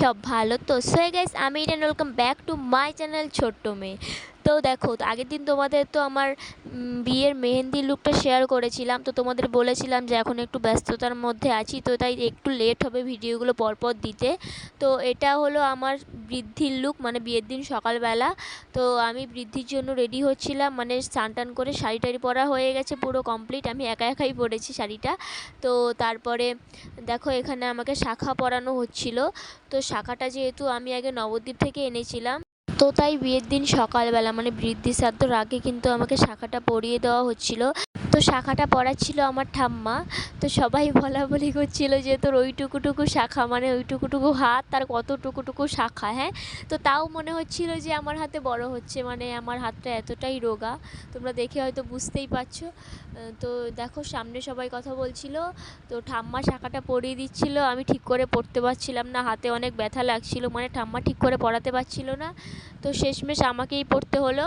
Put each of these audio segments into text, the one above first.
সব ভালো। তো সো গাইস আমি এটা welcome back to my channel ছোট্ট মেয়ে। তো দেখো আগের দিন তোমাদের তো আমার বিয়ের মেহেন্দি লুকটা শেয়ার করেছিলাম, তো তোমাদের বলেছিলাম যে এখন একটু ব্যস্ততার মধ্যে আছি, তো তাই একটু লেট হবে ভিডিওগুলো পরপর দিতে। তো এটা হলো আমার বৃদ্ধির লুক মানে বিয়ের দিন সকালবেলা। তো আমি বৃদ্ধির জন্য রেডি হচ্ছিলাম মানে স্নান টান করে শাড়ি টাড়ি পরা হয়ে গেছে পুরো কমপ্লিট আমি একা একাই পরেছি শাড়িটা। তো তারপরে দেখো, এখানে আমাকে শাখা পরানো হচ্ছিল, তো শাখাটা যেহেতু আমি আগে নবদ্বীপ থেকে এনেছিলাম। তো তাই বিয়ের দিন সকালবেলা মানে বৃদ্ধি শ্রাদ্ধর আগে কিন্তু আমাকে শাখাটা পরিয়ে দেওয়া হচ্ছিল। তো শাখাটা পরাচ্ছিল আমার ঠাম্মা। তো সবাই বলা বলি করছিল যে, তোর ওইটুকুটুকু শাখা মানে ওইটুকুটুকু হাত আর কত টুকুটুকু শাখা হ্যাঁ? তো তাও মনে হচ্ছিল যে, আমার হাতে বড় হচ্ছে মানে আমার হাতটা এতটাই রোগা। তোমরা দেখে হয়তো বুঝতেই পারছ। তো দেখো, সামনে সবাই কথা বলছিল। তো ঠাম্মা শাখাটা পরিয়ে দিচ্ছিল। আমি ঠিক করে পড়তে পারছিলাম না, হাতে অনেক ব্যথা লাগছিল মানে ঠাম্মা ঠিক করে পড়াতে পারছিল না। তো শেষমেশ আমাকেই পড়তে হলো।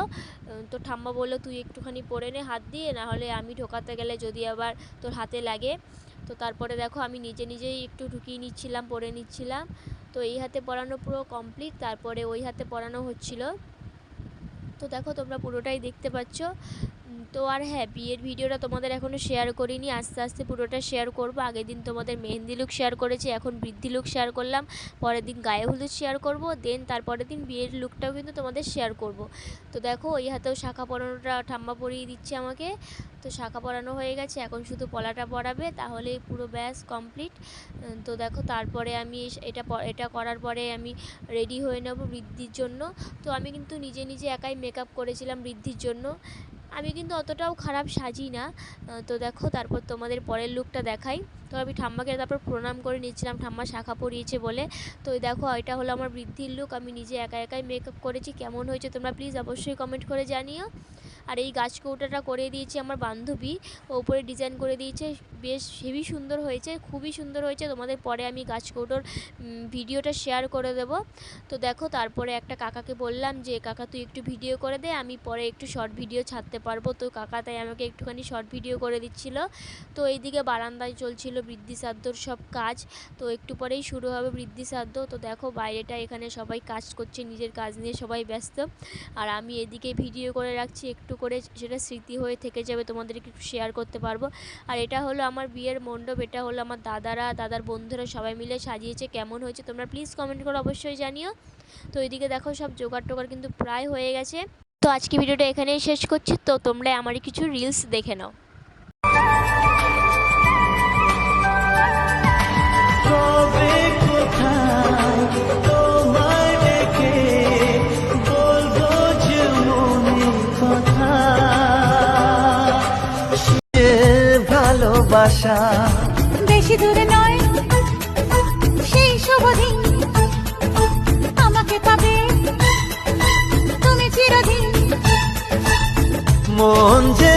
তো ঠাম্মা বলল, তুই একটুখানি পড়ে নে হাত দিয়ে না হলে আমি ঢোকাতে গেলে যদি আবার তোর হাতে লাগে। তো তারপরে দেখো আমি নিজে নিজেই একটু ঢুকিয়ে নিচ্ছিলাম, পরে নিচ্ছিলাম। তো এই হাতে পড়ানো পুরো কমপ্লিট তারপরে ওই হাতে পড়ানো হচ্ছিল। তো দেখো তোমরা পুরোটাই দেখতে পাচ্ছ। তো আর হ্যাঁ বিয়ের ভিডিওটা তোমাদের এখনও শেয়ার করিনি, আস্তে আস্তে পুরোটা শেয়ার করব। আগের দিন তোমাদের মেহেন্দি লুক শেয়ার করেছি, এখন বৃদ্ধি লুক শেয়ার করলাম। পরের দিন গায়ে হলুদ শেয়ার করব দেন তারপরের দিন বিয়ের লুকটাও কিন্তু তোমাদের শেয়ার করব। তো দেখো ওই হাতেও শাখা পরানোটা ঠাম্মা পরিয়ে দিচ্ছে আমাকে। তো শাখা পরানো হয়ে গেছে, এখন শুধু পলাটা পরাবে তাহলেই পুরো ব্যাস কমপ্লিট তো দেখো তারপরে আমি এটা এটা করার পরে আমি রেডি হয়ে নেব বৃদ্ধির জন্য। তো আমি কিন্তু নিজে নিজে একাই মেকআপ করেছিলাম বৃদ্ধির জন্য। আমি কিন্তু অতটাও খারাপ সাজি না। তো দেখো তারপর তোমাদের পরের লুকটা দেখাই। তো আমি ঠাম্মাকে তারপর প্রণাম করে নিচ্ছিলাম ঠাম্মা শাখা পরিয়েছে বলে। তো দেখো, এটা হলো আমার বৃদ্ধির লুক আমি নিজে একা একাই মেকআপ করেছি, কেমন হয়েছে তোমরা প্লিজ অবশ্যই কমেন্ট করে জানিও। আর এই গাছ কৌটাটা করে দিয়েছি আমার বান্ধবী, ও উপরে ডিজাইন করে দিয়েছে, বেশ হেভি সুন্দর হয়েছে, খুবই সুন্দর হয়েছে, তোমাদের পরে আমি গাছ কৌটোর ভিডিওটা শেয়ার করে দেবো। তো দেখো, তারপরে একটা কাকাকে বললাম যে, কাকা, তুই একটু ভিডিও করে দে, আমি পরে একটু শর্ট ভিডিও ছাড়তে পারব। তো কাকা তাই আমাকে একটুখানি শর্ট ভিডিও করে দিচ্ছিল। তো এইদিকে বারান্দায় চলছিল বৃদ্ধি শ্রাদ্ধর সব কাজ। তো একটু পরেই শুরু হবে বৃদ্ধি শ্রাদ্ধ তো দেখো বাইরেটা এখানে সবাই কাজ করছে, নিজের কাজ নিয়ে সবাই ব্যস্ত। আর আমি এদিকে ভিডিও করে রাখছি, একটু করে সেটা স্মৃতি হয়ে থেকে যাবে, তোমাদেরকে একটু শেয়ার করতে পারব। আর এটা হলো আমার বিয়ের মণ্ডপ, এটা হলো আমার দাদারা, দাদার বন্ধুরা সবাই মিলে সাজিয়েছে, কেমন হয়েছে তোমরা প্লিজ কমেন্ট করে অবশ্যই জানিও। তো এদিকে দেখো সব জোগাড় টোগাড় কিন্তু প্রায় হয়ে গেছে। তো আজকে ভিডিওটা এখানেই শেষ করছি। তো তোমরা আমার কিছু রিলস দেখে নাও। ভালোবাসা। বেশি দূরে নয় সেই শুভদিন আমাকে পাবে। তুমি চিরদিন মন যে